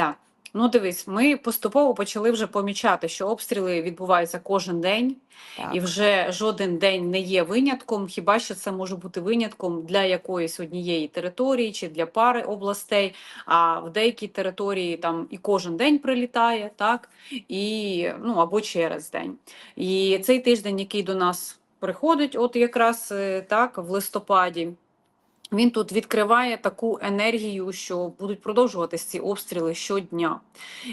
Так. Ну, дивись, ми поступово почали вже помічати, що обстріли відбуваються кожен день, Так. і вже жоден день не є винятком. Хіба що це може бути винятком для якоїсь однієї території чи для пари областей. А в деякій території там і кожен день прилітає, так і ну або через день. І цей тиждень, який до нас приходить, от якраз е, так в листопаді. Він тут відкриває таку енергію, що будуть продовжуватись ці обстріли щодня.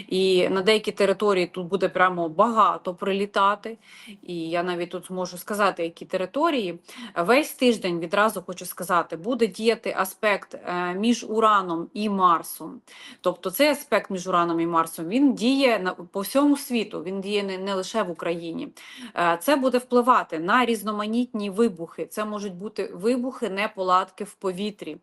І на деякі території тут буде прямо багато прилітати. І я навіть тут зможу сказати, які території. Весь тиждень відразу хочу сказати, буде діяти аспект е, між Ураном і Марсом. Тобто цей аспект між Ураном і Марсом він діє по всьому світу, він діє не, не лише в Україні. Е, Це буде впливати на різноманітні вибухи. Це можуть бути вибухи, неполадки в повітрі,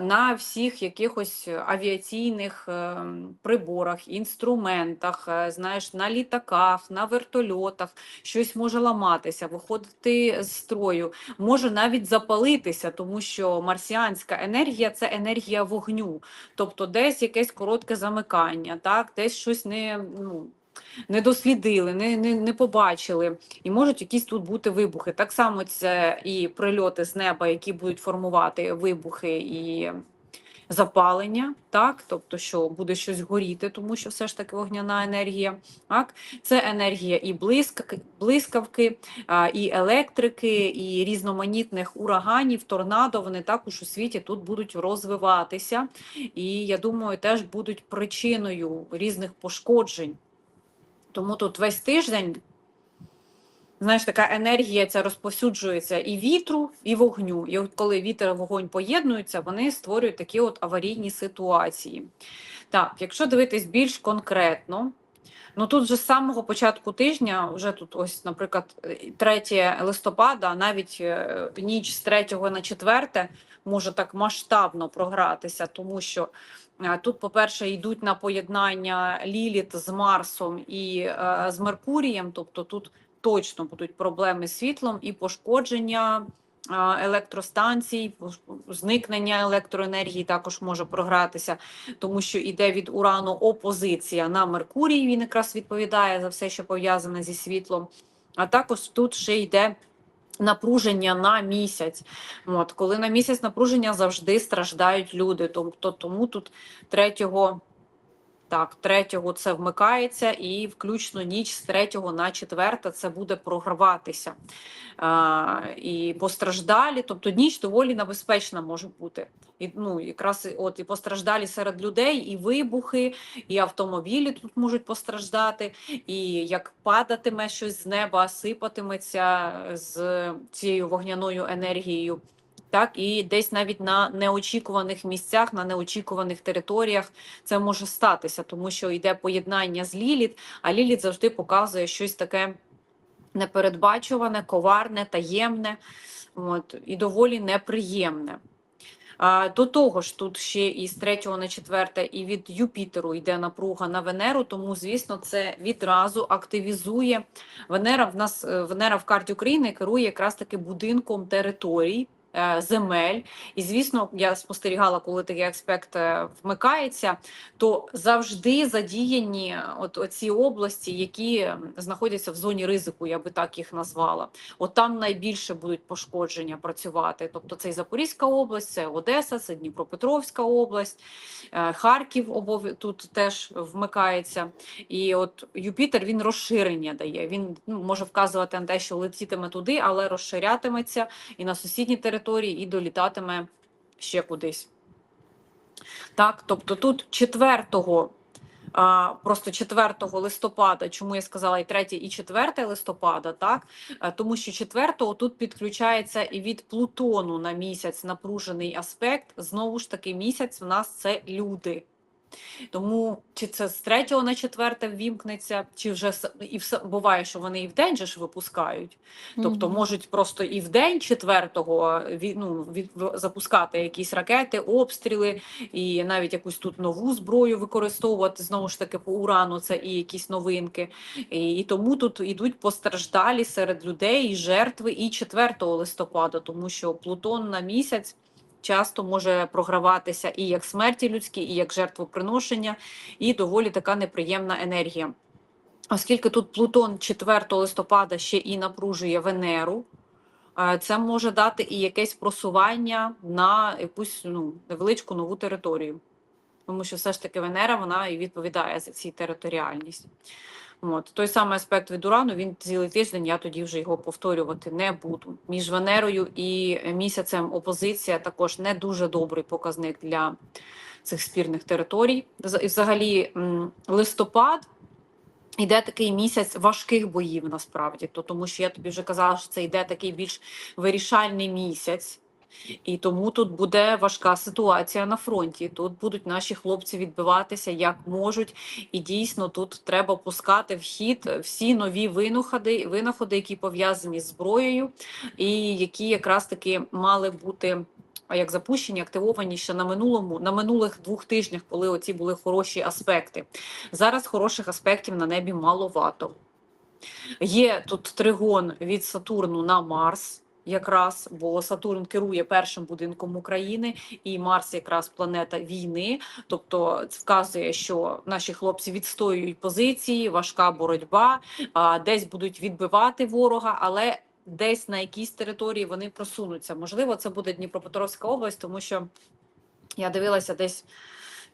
на всіх якихось авіаційних е, приборах, інструментах, е, знаєш, на літаках, на вертольотах. Щось може ламатися, виходити з строю, може навіть запалитися, тому що марсіанська енергія це енергія вогню. Тобто десь якесь коротке замикання, так, десь щось не. Ну, не дослідили, не, не, не побачили, і можуть якісь тут бути вибухи. Так само це і прильоти з неба, які будуть формувати вибухи і запалення, так, тобто, що буде щось горіти, тому що все ж таки вогняна енергія. Так? Це енергія і блискавки, блискавки, і електрики, і різноманітних ураганів, торнадо. Вони також у світі тут будуть розвиватися, і я думаю, теж будуть причиною різних пошкоджень. Тому тут весь тиждень, знаєш, така енергія ця розповсюджується і вітру, і вогню. І от коли вітер і вогонь поєднуються, вони створюють такі от аварійні ситуації. Так, якщо дивитись більш конкретно, ну тут же з самого початку тижня, вже тут, ось, наприклад, 3 листопада, навіть е, ніч з 3 на 4 може так масштабно програтися, тому що. Е, Тут, по-перше, йдуть на поєднання Ліліт з Марсом і е, з Меркурієм, тобто тут точно будуть проблеми з світлом і пошкодження е, електростанцій, зникнення електроенергії також може програтися, тому що йде від урану опозиція на Меркурій. Він якраз відповідає за все, що пов'язане зі світлом. А також тут ще йде напруження на місяць. От, коли на місяць напруження завжди страждають люди. Тобто тому тут третього. Так, третього це вмикається, і включно ніч з третього на четверте це буде програватися. А, і постраждалі, тобто ніч доволі небезпечна може бути. І, ну, якраз от і постраждалі серед людей, і вибухи, і автомобілі тут можуть постраждати, і як падатиме щось з неба, сипатиметься з цією вогняною енергією. Так, і десь навіть на неочікуваних місцях, на неочікуваних територіях це може статися, тому що йде поєднання з Ліліт, а Ліліт завжди показує щось таке непередбачуване, коварне, таємне, от, і доволі неприємне. До того ж, тут ще і з 3 на 4 і від Юпітеру йде напруга на Венеру, тому, звісно, це відразу активізує Венера. В нас е, Венера в карті України керує якраз таки будинком територій. Е, Земель, і звісно, я спостерігала, коли такий аспект е, вмикається, то завжди задіяні от оці області, які знаходяться в зоні ризику, я би так їх назвала. От там найбільше будуть пошкодження працювати. Тобто це і Запорізька область, це Одеса, це Дніпропетровська область, е, Харків обов... тут теж вмикається. І от Юпітер він розширення дає. Він ну, може вказувати на те, що летітиме туди, але розширятиметься і на сусідні території, і долітатиме ще кудись. Так, тобто тут 4 а, просто 4 листопада, чому я сказала і 3, і 4 листопада, так Е, тому що 4 тут підключається і від Плутону на місяць напружений аспект. Знову ж таки, місяць в нас це люди. Тому чи це з 3 на 4 ввімкнеться, чи вже і все буває, що вони і вдень же ж випускають. Тобто можуть просто і в день четвертого від, ну, від, запускати якісь ракети, обстріли, і навіть якусь тут нову зброю використовувати. Знову ж таки, по урану це і якісь новинки. І, і тому тут ідуть постраждалі серед людей, і жертви і 4 листопада, тому що Плутон на місяць. Часто може програватися і як смерті людські, і як жертвоприношення, і доволі така неприємна енергія. Оскільки тут Плутон 4 листопада ще і напружує Венеру, е, це може дати і якесь просування на якусь ну, невеличку нову територію. Тому що все ж таки Венера вона і відповідає за цю територіальність. От. Той самий аспект від Урану, він цілий тиждень, я тоді вже його повторювати не буду. Між Венерою і місяцем опозиція також не дуже добрий показник для цих спірних територій. І взагалі листопад Іде такий місяць важких боїв насправді, то тому що я тобі вже казала, що це йде такий більш вирішальний місяць, і тому тут буде важка ситуація на фронті. Тут будуть наші хлопці відбиватися як можуть, і дійсно тут треба пускати в хід всі нові винаходи, винаходи, які пов'язані з зброєю, і які якраз таки мали бути. а Як запущені, активовані ще на минулому, на минулих двох тижнях, коли оці були хороші аспекти. Зараз хороших аспектів на небі маловато. Є тут тригон від Сатурну на Марс, якраз, бо Сатурн керує першим будинком України, і Марс якраз планета війни. Тобто це вказує, що наші хлопці відстоюють позиції, важка боротьба, а, десь будуть відбивати ворога, але десь на якійсь території вони просунуться. Можливо, це буде Дніпропетровська область, тому що я дивилася десь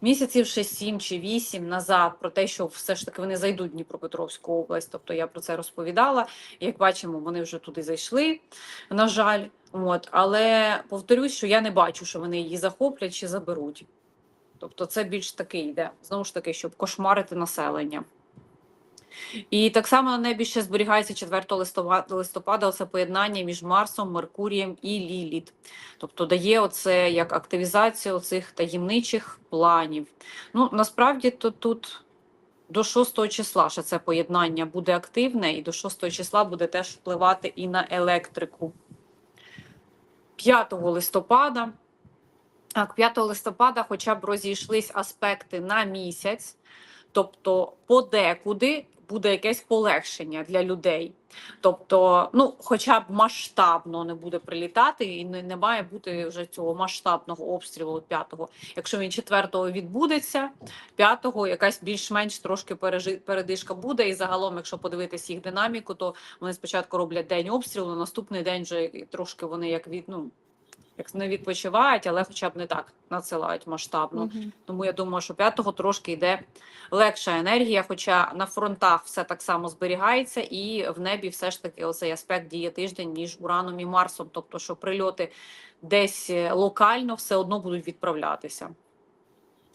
місяців ще 7 чи 8 назад про те, що все ж таки вони зайдуть в Дніпропетровську область. Тобто я про це розповідала. Як бачимо, вони вже туди зайшли, на жаль. От, але повторюсь, що я не бачу, що вони її захоплять чи заберуть. Тобто, це більш таки йде, знову ж таки, щоб кошмарити населення. І так само на небі ще зберігається 4 листопада, це поєднання між Марсом, Меркурієм і Ліліт. Тобто дає оце як активізацію цих таємничих планів. Ну, насправді то тут до 6 числа ще це поєднання буде активне, і до 6 числа буде теж впливати і на електрику. 5 листопада. Так, 5 листопада хоча б розійшлись аспекти на місяць, тобто подекуди буде якесь полегшення для людей. Тобто, ну, хоча б масштабно не буде прилітати, і не, не має бути вже цього масштабного обстрілу 5-го. Якщо він 4-го відбудеться, 5-го якась більш-менш трошки передишка буде. І загалом, якщо подивитись їх динаміку, то вони спочатку роблять день обстрілу, наступний день вже трошки вони як від ну. Як не відпочивають, але хоча б не так надсилають масштабно. Мгм. Тому я думаю, що п'ятого трошки йде легша енергія, хоча на фронтах все так само зберігається, і в небі все ж таки оцей аспект діє тиждень між Ураном і Марсом. Тобто, що прильоти десь е, локально все одно будуть відправлятися.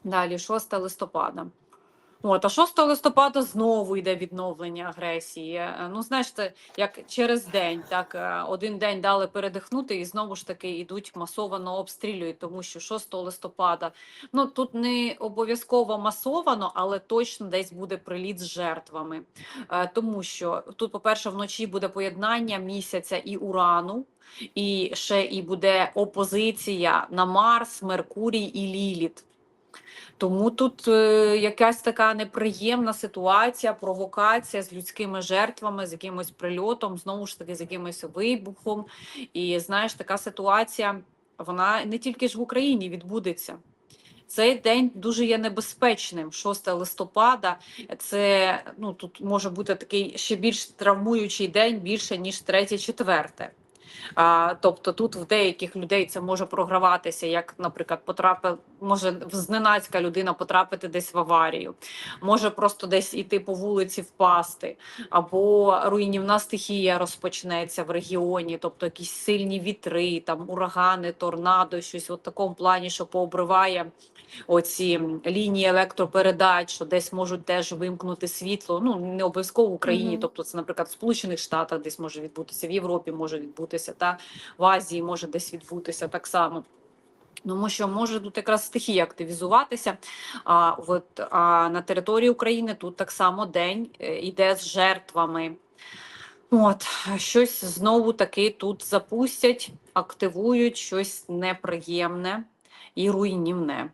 Далі, 6 листопада. От, а 6 листопада знову йде відновлення агресії. Е, Ну, знаєш, це як через день, так е, один день дали передихнути, і знову ж таки йдуть масовано обстрілюють, тому що 6 листопада ну тут не обов'язково масовано, але точно десь буде приліт з жертвами. Е, Тому що тут, по-перше, вночі буде поєднання місяця і урану. І ще і буде опозиція на Марс, Меркурій і Ліліт. Тому тут е, якась така неприємна ситуація, провокація з людськими жертвами, з якимось прильотом, знову ж таки, з якимось вибухом. І знаєш, така ситуація вона не тільки ж в Україні відбудеться. Цей день дуже є небезпечним. 6 листопада це ну тут може бути такий ще більш травмуючий день, більше ніж 3-4. А, тобто тут в деяких людей це може програватися, як, наприклад, потрапив, може зненацька людина потрапити десь в аварію, може просто десь іти по вулиці впасти, або руйнівна стихія розпочнеться в регіоні, тобто якісь сильні вітри, там урагани, торнадо, щось в такому плані, що пообриває оці лінії електропередач, що десь можуть теж вимкнути світло. Ну не обов'язково в Україні, Мгм. тобто це, наприклад, в Сполучених Штатах десь може відбутися, в Європі може відбутися, та в Азії може десь відбутися так само. Тому що може тут якраз стихія активізуватися. А от а на території України тут так само день е, іде з жертвами. От щось знову таки тут запустять, активують щось неприємне і руйнівне.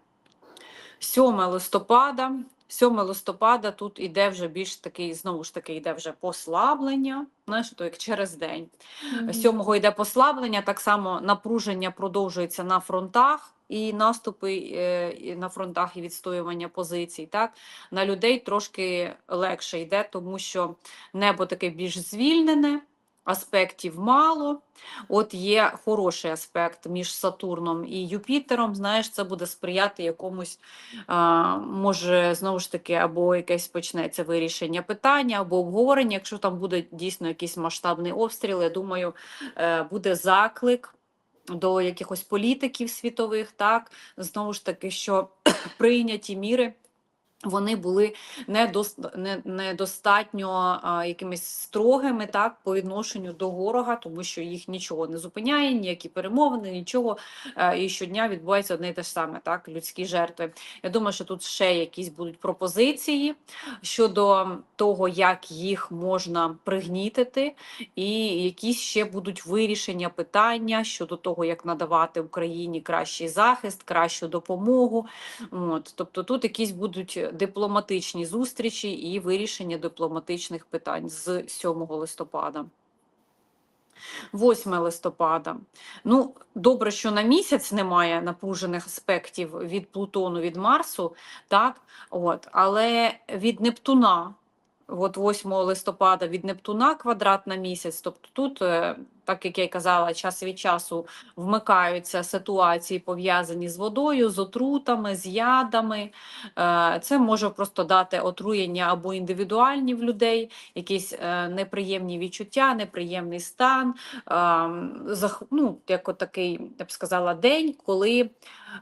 7 листопада. 7 листопада тут іде вже більш такий, знову ж таки, йде вже послаблення, знаєш, то як через день. Мгм. 7-го йде послаблення, так само напруження продовжується на фронтах і наступи е, і на фронтах і відстоювання позицій. Так на людей трошки легше йде, тому що небо таке більш звільнене. Аспектів мало. От є хороший аспект між Сатурном і Юпітером. Знаєш, це буде сприяти якомусь, а, може, знову ж таки, або якесь почнеться вирішення питання, або обговорення. Якщо там буде дійсно якийсь масштабний обстріл, я думаю, е, буде заклик до якихось політиків світових, так знову ж таки, що прийняті міри. Вони були недос- недостатньо якимись строгими так по відношенню до ворога, тому що їх нічого не зупиняє, ніякі перемовини, нічого. е, І щодня відбувається одне і те ж саме, так людські жертви. Я думаю, що тут ще якісь будуть пропозиції щодо того, як їх можна пригнітити, і якісь ще будуть вирішення питання щодо того, як надавати Україні кращий захист, кращу допомогу. От, тобто тут якісь будуть дипломатичні зустрічі і вирішення дипломатичних питань з 7 листопада. 8 листопада. Ну, добре, що на місяць немає напружених аспектів від Плутону, від Марсу, так? От, але від Нептуна, от 8 листопада від Нептуна квадрат на місяць. Тобто тут, е, так як я й казала, час від часу вмикаються ситуації, пов'язані з водою, з отрутами, з ядами. Е, Це може просто дати отруєння або індивідуальні в людей, якісь е, неприємні відчуття, неприємний стан. ем, Ну, як от такий, я б сказала, день, коли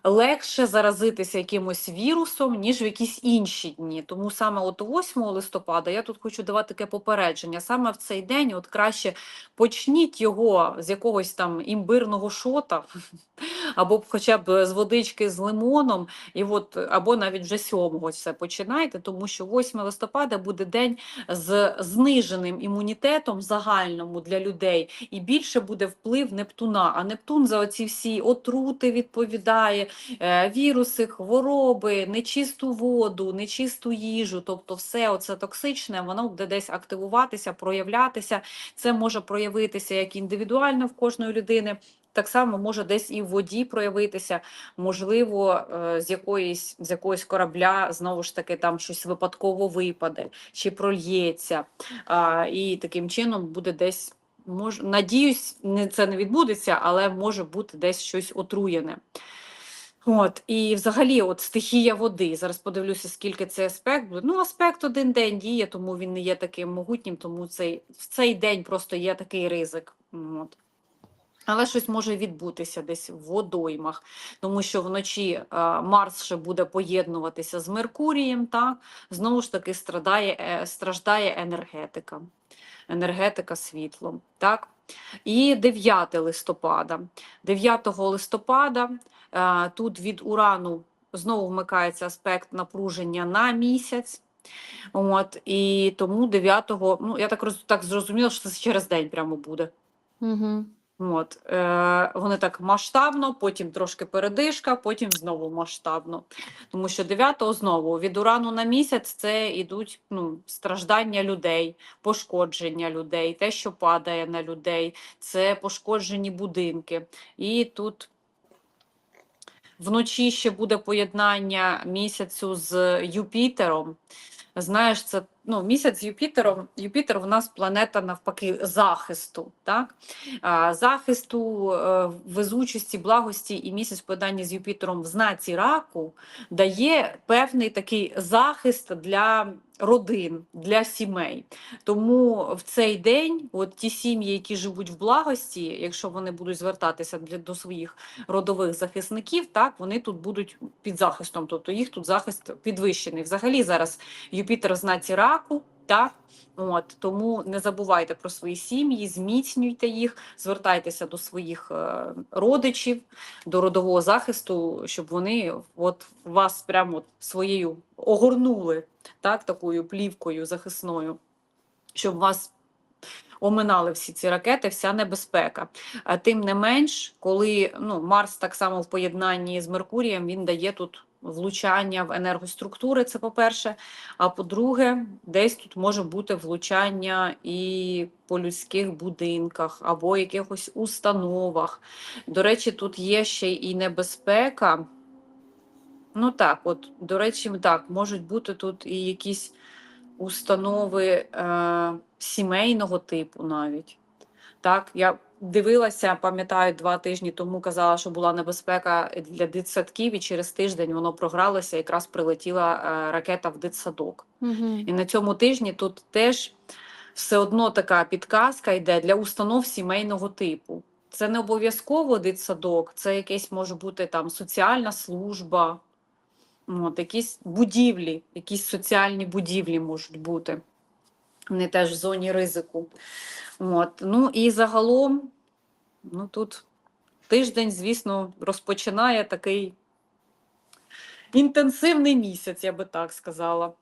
легше заразитися якимось вірусом, ніж в якісь інші дні. Тому саме от 8 листопада я тут хочу давати таке попередження. Саме в цей день от краще почніть його з якогось там імбирного шота, або хоча б з водички з лимоном, і от, або навіть вже 7 це починайте, тому що 8 листопада буде день з зниженим імунітетом загальному для людей, і більше буде вплив Нептуна. А Нептун за оці всі отрути відповідає, е, віруси, хвороби, нечисту воду, нечисту їжу, тобто все оце токсичне, воно буде десь активуватися, проявлятися. Це може проявитися як індивідуально в кожної людини. Так само може десь і в воді проявитися, можливо, е, з якоїсь з якогось корабля знову ж таки там щось випадково випаде чи прольється, і таким чином буде десь. Мож, надіюсь, не це не відбудеться, але може бути десь щось отруєне. От, і взагалі, от стихія води. Зараз подивлюся, скільки цей аспект буде. Ну, аспект один день діє, тому він не є таким могутнім, тому цей, в цей день просто є такий ризик. От. Але щось може відбутися десь в водоймах, тому що вночі е, Марс ще буде поєднуватися з Меркурієм, так? Знову ж таки страдає, е, страждає енергетика, енергетика світлом. Так? І 9 листопада. 9 листопада е, тут від Урану знову вмикається аспект напруження на місяць. От, і тому 9-го, ну я так, так зрозуміла, що це через день прямо буде. Угу. От, е, вони так масштабно, потім трошки передишка, потім знову масштабно. Тому що 9-го знову від урану на місяць це йдуть ну, страждання людей, пошкодження людей, те, що падає на людей, це пошкоджені будинки. І тут вночі ще буде поєднання місяцю з Юпітером. Знаєш, це ну, місяць з Юпітером. Юпітер в нас планета навпаки захисту, так? Захисту, е, везучості, благості і місяць в поєднанні з Юпітером в знаці раку дає певний такий захист для родин, для сімей. Тому в цей день от ті сім'ї, які живуть в благості, якщо вони будуть звертатися для, до своїх родових захисників, так вони тут будуть під захистом, тобто їх тут захист підвищений. Взагалі зараз Юпітер в знаці раку, так? От, тому не забувайте про свої сім'ї, зміцнюйте їх, звертайтеся до своїх е, родичів, до родового захисту, щоб вони от вас прямо своєю огорнули так, такою плівкою захисною, щоб вас оминали всі ці ракети, вся небезпека. А тим не менш, коли ну, Марс так само в поєднанні з Меркурієм, він дає тут влучання в енергоструктури, це по-перше. А по-друге, десь тут може бути влучання і по людських будинках або якихось установах. До речі, тут є ще і небезпека. Ну так, от, до речі, так, можуть бути тут і якісь установи е, сімейного типу навіть. Так, я дивилася, пам'ятаю, два тижні тому казала, що була небезпека для дитсадків, і через тиждень воно програлося, якраз прилетіла е, ракета в дитсадок. Мгм. І на цьому тижні тут теж все одно така підказка йде для установ сімейного типу. Це не обов'язково дитсадок, це якесь може бути там соціальна служба, от, якісь будівлі, якісь соціальні будівлі можуть бути. Вони теж в зоні ризику. От. Ну і загалом, ну тут тиждень, звісно, розпочинає такий інтенсивний місяць, я би так сказала.